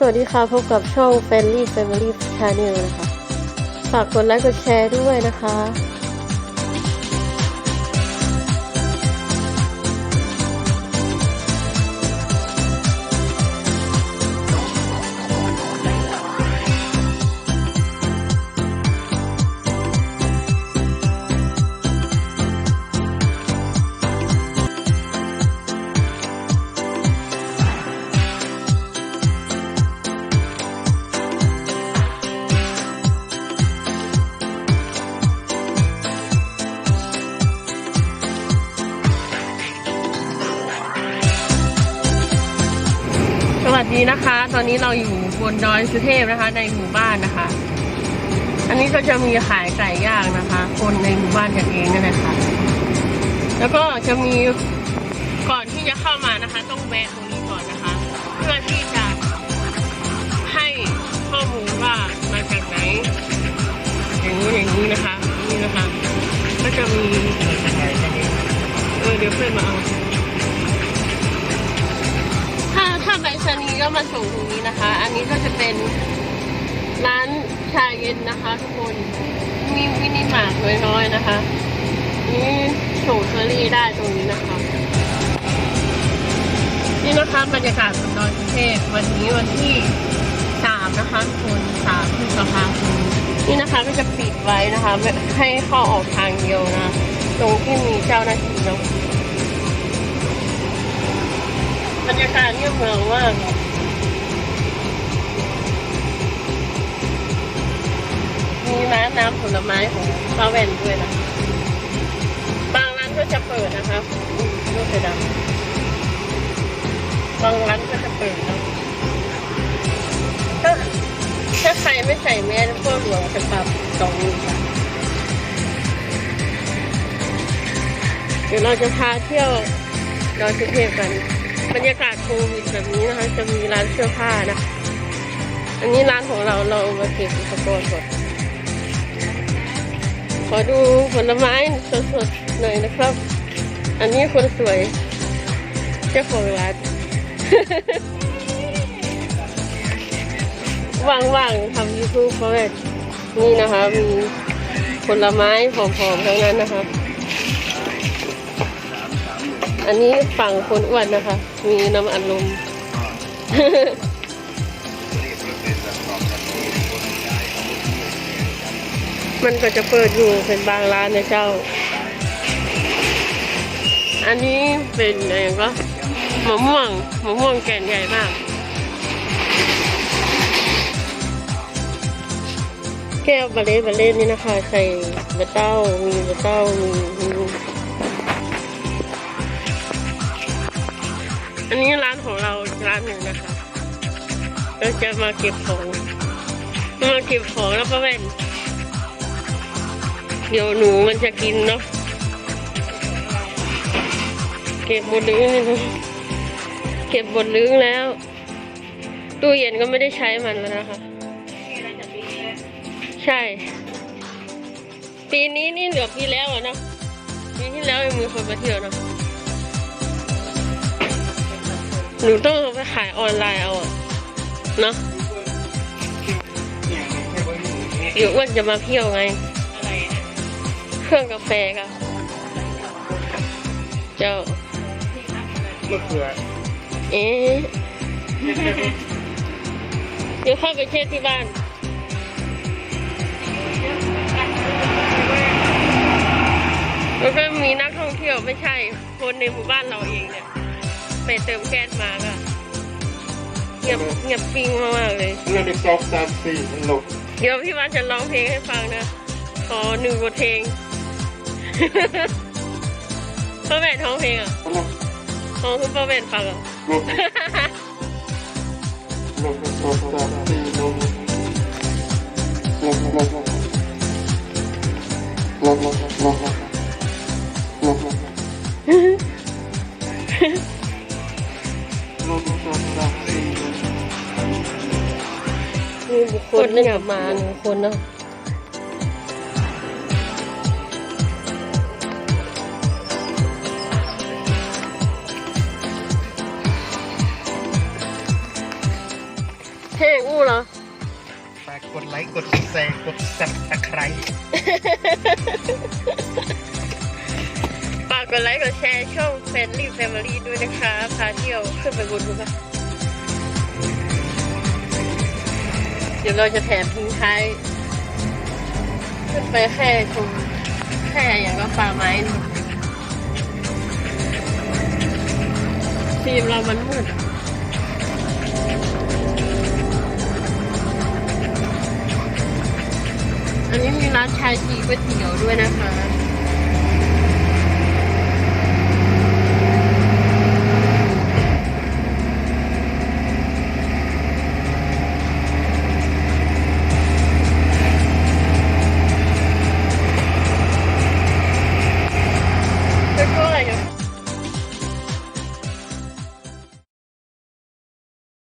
สวัสดีค่ะ พบกับช่อง f r i e n d l y Family Channel นะคะ ฝากกดไลค์กดแชร์ด้วยนะคะีนะคะ ตอนนี้เราอยู่บนดอยสุเทพนะคะ ในหมู่บ้านนะคะ อันนี้ก็จะมีขายไก่ย่างนะคะ คนในหมู่บ้านกันเองนั่นแหละค่ะ แล้วก็จะมีก่อนที่จะเข้ามานะคะ ต้องแวะตรงนี้ก่อนนะคะ เพื่อที่จะให้ข้อมูลว่ามาจากไหน อย่างนี้อย่างนี้นะคะนี่นะคะ ก็จะมีเอเดี๋ยวเพื่อนมาเอา ถ้าถ้าไปชนีก็มาส่งตรงนี้นะคะ อันนี้ก็จะเป็นร้านชาเย็นนะคะ ทุกคน มีวินิมาร์ทน้อยๆนะคะ นี่สูงเฟอรี่ได้ตรงนี้นะคะ นี่นะคะบรรยากาศของดอยเทพวันนี้วันที่สามนะคะทุกคนสามพฤษภาคมนี่นะคะก็จะปิดไว้นะคะให้เข้าออกทางเดียวนะ ตรงที่มีเจ้าหน้าที่นะ การเงียบเหงามากมีร้านน้ำผลไม้ของป้าแว่นด้วยนะบางร้านก็จะเปิดนะคะลูกเสือดำบางร้านก็จะเปิดนะถ้าใครไม่ใส่แมสพวกหลวงจะปรับสองหมื่นเดี๋ยวเราจะพาเที่ยวดอยสุเทพกัน บรรยากาศโควิดแบบนี้นะคะ จะมีร้านเสื้อผ้านะ อันนี้ร้านของเราเรามาเก็บอุปกรณ์ก่ขอดูผลไม้สดๆหน่อยนะครับ อันนี้คนสวยเจ้าของร้านว่างๆทำยูทูบเพราะว่านี่นะคะมีผลไม้หอมๆทั้งนั้นนะครับ อันนี้ฝั่งคนอ้วนนะคะ มีน้ำอัดลมมันก็จะเปิดอยู่เป็นบางร้านนะเจ้า อันนี้เป็นอะไรก็มะม่วงมะม่วงแก่นใหญ่มากแก้วบาเล่บาเล่นี่นะคะ ใส่บะเต้ามีบะเต้ามีมี อันนี้ร้านของเราร้านหนึ่งนะคะ เราจะมาเก็บของ มาเก็บของแล้วก็าแว่น เดี๋ยวหนูมันจะกินเนาะ เก็บหมดลึงเลยเก็บหมดลึงแล้ว ตู้เย็นก็ไม่ได้ใช้มันแล้วนะคะ ใช่ ปีนี้นี่เหลือปีแล้วอะนะปีที่แล้วยังมีคนมาเที่ยวเนาะ หนูต้องไปขายออนไลน์เอาเนาะเดี๋ยวอ้วนจะมาเที่ยวไง เครื่องกาแฟค่ะ เจ้า มะเขือเอ๊ะเดี๋ยวเข้าไปเช็ดที่บ้าน แล้วก็มีนักท่องเที่ยวไม่ใช่ คนในหมู่บ้านเราเองเนี่ย ไปเติมแก๊สมาก็เงียบเงียบปิ้งมากเลยเลือกไปซองสามสี่หลบเดี๋ยวพี่ว่าจะร้องเพลงให้ฟังนะ ขอหนึ่งบทเพลงพ่อแม่ท้องเพลงอะท้องคุณพ่อแม่ฟังอะหลบสองสามสี่หลบหลบหลบหลบหลบหลบหลบหลบ Mm-hmm. คนนี่ามาหนึ่งคนเนาะแห้งอู้เหรอฝากกดไลค์ กดแชร์ กดซับสไครต์ฝากกดไลค์ กดแชร์ช่องแฟนลี่แฟมิลี่ด้วยนะคะ พาเที่ยวขึ้นไปบนภูเขา ดี๋ยวเราจะแถมทิ้งท้าย ขึ้นไปแค่ตรงแค่อย่างก็ป่าไม้ทีมเรามันมืดอะอันนี้มีร้านชายจีก๋วยเตี๋ยวด้วยนะคะ